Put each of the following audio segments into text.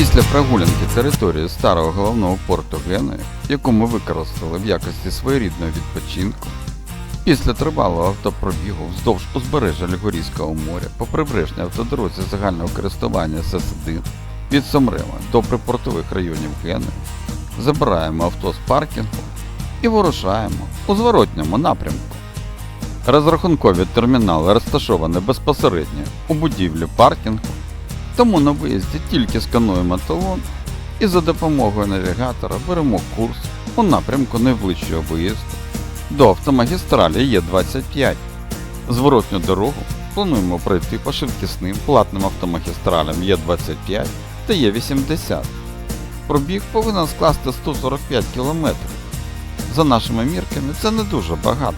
Після прогулянки території старого головного порту Генуї, яку ми використали в якості своєрідного відпочинку, після тривалого автопробігу вздовж узбережжя Лігурійського моря по прибережній автодорозі загального користування СС1 від Сомрема до припортових районів Генуї, забираємо авто з паркінгу і вирушаємо у зворотньому напрямку. Розрахункові термінали розташовані безпосередньо у будівлі паркінгу, тому на виїзді тільки скануємо талон і за допомогою навігатора беремо курс у напрямку найближчого виїзду до автомагістралі Є25. Зворотню дорогу плануємо пройти по швидкісним платним автомагістралям Є25 та Є80. Пробіг повинен скласти 145 км. За нашими мірками це не дуже багато,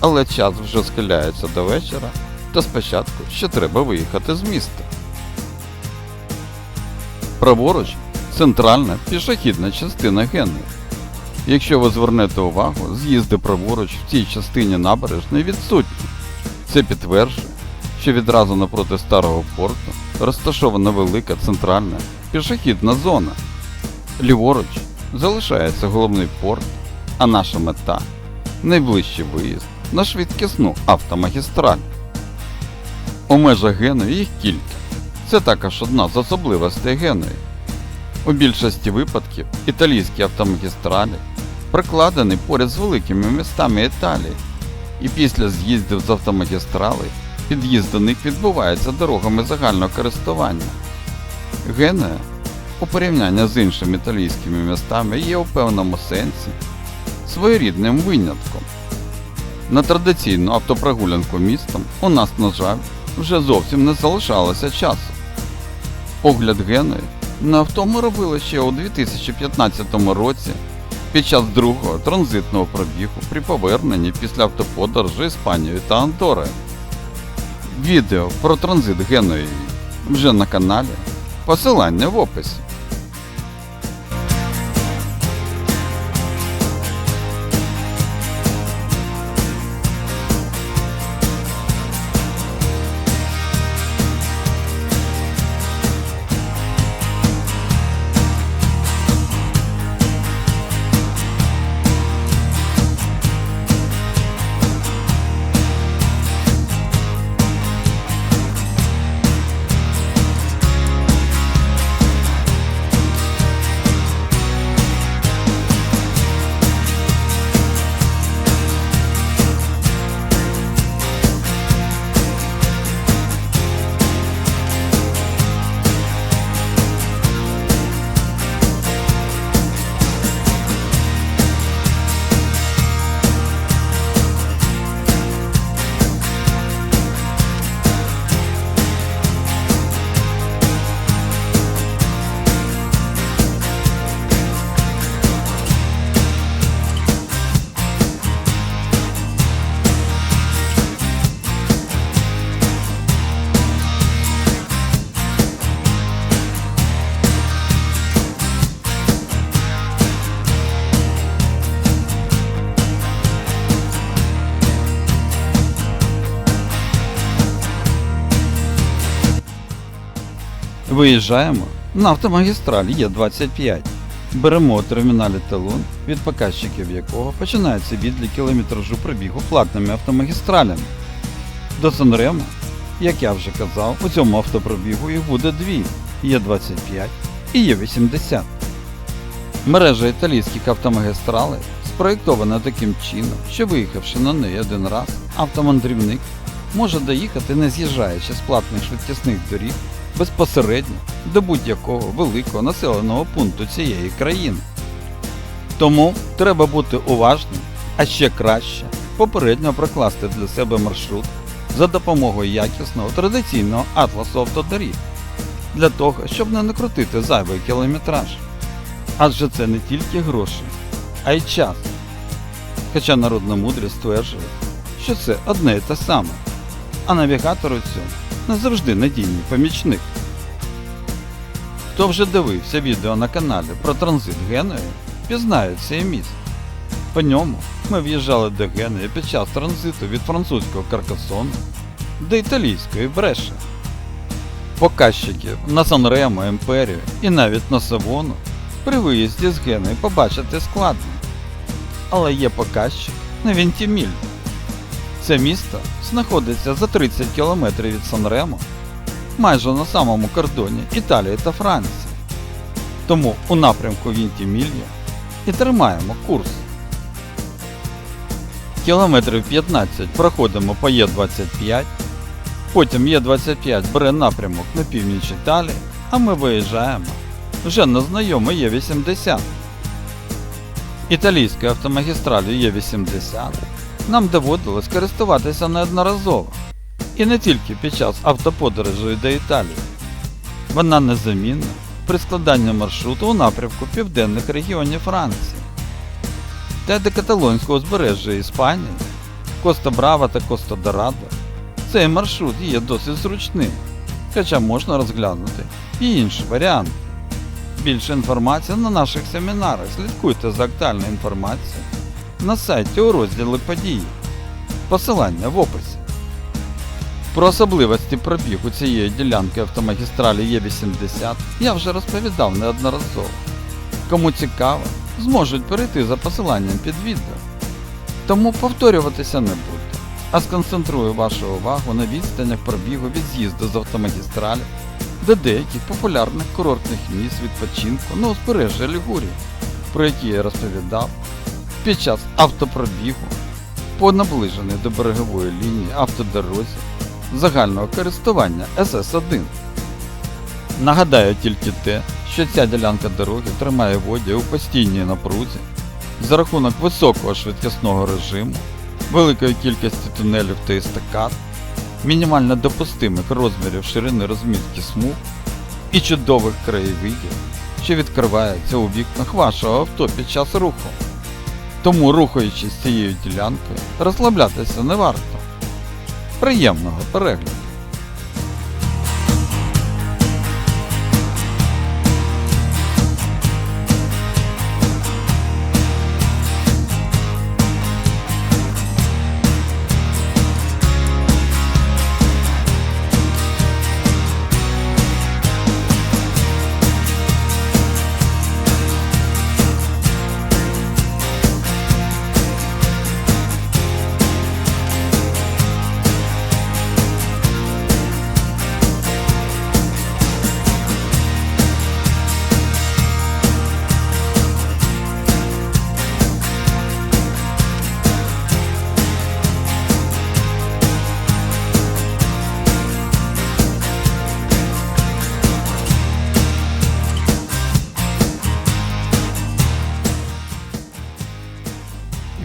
але час вже схиляється до вечора, та спочатку ще треба виїхати з міста. Праворуч центральна пішохідна частина Генуї. Якщо ви звернете увагу, з'їзди праворуч в цій частині набережної відсутні. Це підтверджує, що відразу напроти старого порту розташована велика центральна пішохідна зона. Ліворуч залишається головний порт, а наша мета найближчий виїзд на швидкісну автомагістраль. У межах Генуї їх кілька. Це також одна з особливостей Генуї. У більшості випадків італійські автомагістралі прокладені поряд з великими містами Італії, і після з'їздів з автомагістралей під'їзд до них відбувається дорогами загального користування. Генуя, у порівнянні з іншими італійськими містами, є у певному сенсі своєрідним винятком. На традиційну автопрогулянку містом у нас, на жаль, вже зовсім не залишалося часу. Огляд Генуї на авто ми робили ще у 2015 році під час другого транзитного пробігу при поверненні після автоподорожі Іспанією та Андорою. Відео про транзит Генуї вже на каналі. Посилання в описі. Виїжджаємо на автомагістраль Є25. Беремо у терміналі талон, від показчиків якого починається відлік кілометражу пробігу платними автомагістралями. До Санремо, як я вже казав, у цьому автопробігу їх буде дві Є25 і Є80. Мережа італійських автомагістралей спроєктована таким чином, що виїхавши на неї один раз, автомандрівник може доїхати, не з'їжджаючи з платних швидкісних доріг безпосередньо до будь-якого великого населеного пункту цієї країни. Тому треба бути уважним, а ще краще попередньо прокласти для себе маршрут за допомогою якісного традиційного атласу автодоріг для того, щоб не накрутити зайвий кілометраж. Адже це не тільки гроші, а й час. Хоча народна мудрість стверджує, що це одне і те саме, а навігатор у цьому не завжди надійний помічник. Хто вже дивився відео на каналі про транзит Генуї, пізнає цей міст. По ньому ми в'їжджали до Генуї під час транзиту від французького Каркасону до італійської Бреши. Показчиків на Санремо, Імперію і навіть на Савону при виїзді з Гени побачити складно. Але є показчик на Вінтіміль. Це місто знаходиться за 30 км від Санремо, майже на самому кордоні Італії та Франції. Тому у напрямку Вінтімілья і тримаємо курс. Кілометрів 15 проходимо по Є25, потім Є25 бере напрямок на північ Італії, а ми виїжджаємо вже на знайомий Є80. Італійською автомагістралю Є80 нам доводилось користуватися неодноразово. І не тільки під час автоподорожей до Італії. Вона незамінна при складанні маршруту у напрямку південних регіонів Франції та до каталонського узбережжя Іспанії, Коста Брава та Коста Дорадо. Цей маршрут є досить зручним, хоча можна розглянути і інші варіанти. Більше інформації на наших семінарах. Слідкуйте за актуальною інформацією на сайті у розділі події. Посилання в описі. Про особливості пробігу цієї ділянки автомагістралі Є80 я вже розповідав неодноразово. Кому цікаво, зможуть перейти за посиланням під відео. Тому повторюватися не буду, а сконцентрую вашу увагу на відстанях пробігу від з'їзду з автомагістралі до деяких популярних курортних місць відпочинку на узбережжя Лігурії, про які я розповідав під час автопробігу по наближеній до берегової лінії автодорозі загального користування СС1. Нагадаю тільки те, що ця ділянка дороги тримає воді у постійній напрузі за рахунок високого швидкісного режиму, великої кількості тунелів та естакад, мінімально допустимих розмірів ширини розмітки смуг і чудових краєвидів, що відкриваються у вікнах вашого авто під час руху. Тому, рухаючись цією ділянкою, розслаблятися не варто. Приємного перегляду!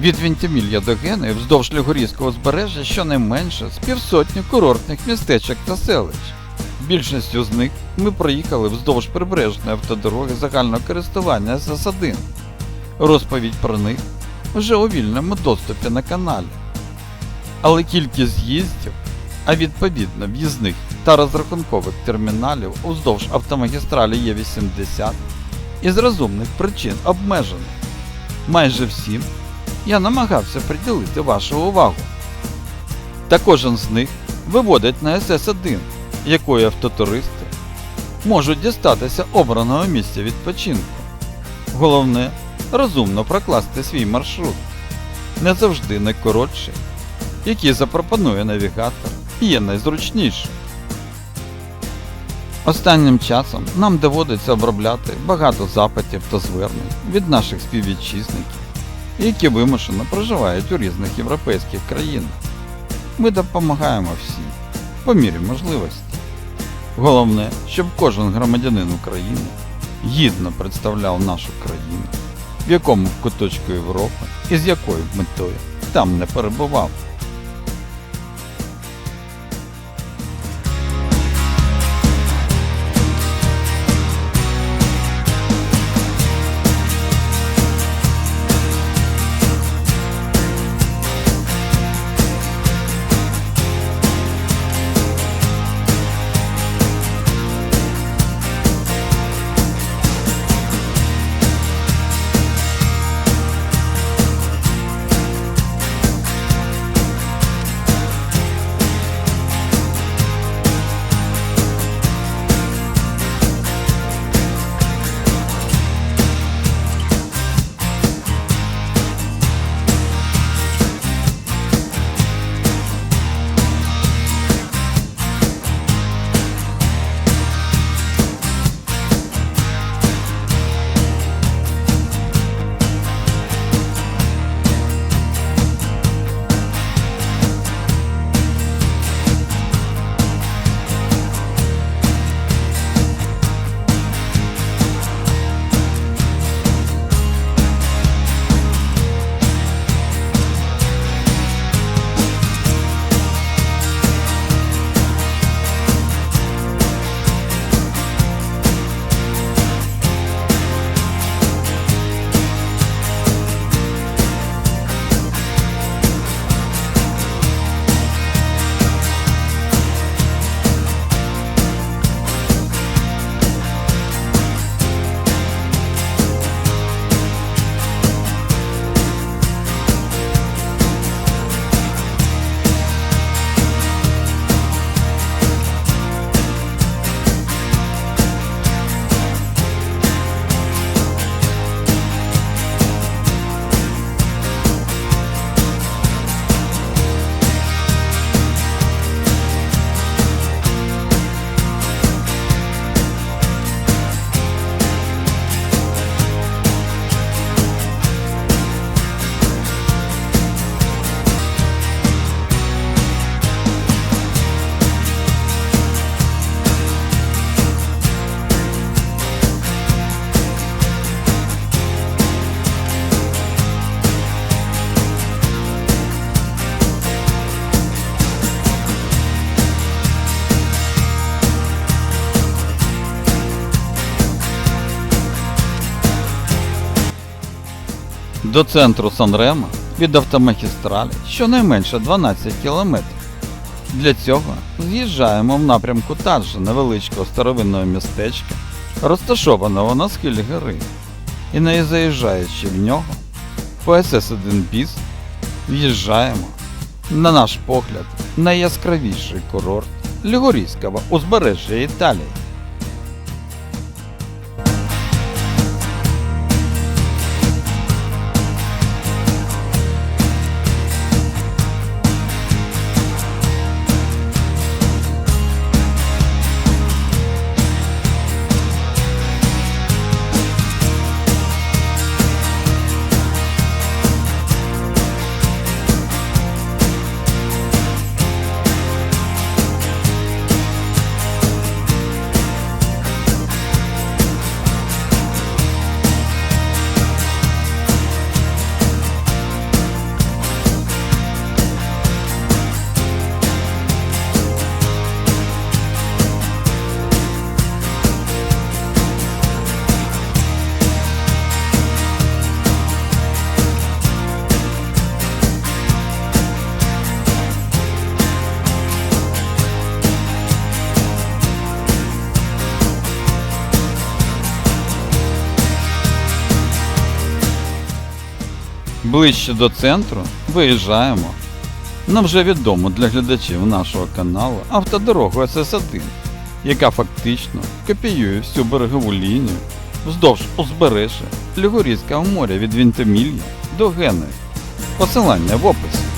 Від Вінтімілля до Гени вздовж Лігурійського узбережжя щонайменше з півсотні курортних містечок та селищ. Більшістю з них ми проїхали вздовж прибережної автодороги загального користування СС1. Розповідь про них вже у вільному доступі на каналі. Але кількість з'їздів, а відповідно в'їзних та розрахункових терміналів уздовж автомагістралі Є80 із розумних причин обмежена. Майже всім я намагався приділити вашу увагу. Та кожен з них виводить на СС1, якої автотуристи можуть дістатися обраного місця відпочинку. Головне розумно прокласти свій маршрут, не завжди найкоротший, який запропонує навігатор, є найзручнішим. Останнім часом нам доводиться обробляти багато запитів та звернень від наших співвітчизників які вимушено проживають у різних європейських країнах. Ми допомагаємо всім по мірі можливості. Головне, щоб кожен громадянин України гідно представляв нашу країну, в якому куточку Європи і з якою метою там не перебував. До центру Санрема від автомагістралі щонайменше 12 кілометрів. Для цього з'їжджаємо в напрямку Таджа невеличкого старовинного містечка, розташованого на схилі гори, і не заїжджаючи в нього, по СС-1 біс в'їжджаємо на наш погляд найяскравіший курорт Лігурійського узбережжя Італії. Ближче до центру виїжджаємо на вже відому для глядачів нашого каналу автодорогу СС1, яка фактично копіює всю берегову лінію вздовж узбережжя Лігурійського моря від Вінтимілля до Генуї. Посилання в описі.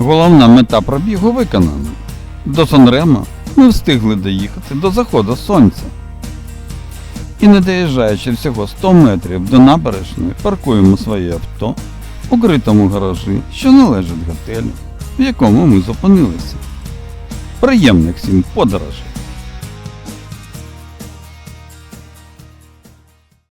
Головна мета пробігу виконана. До Санрема ми встигли доїхати до заходу сонця. І не доїжджаючи всього 100 метрів до набережної, паркуємо своє авто у критому гаражі, що належить готелю, в якому ми зупинилися. Приємних всім подорожей!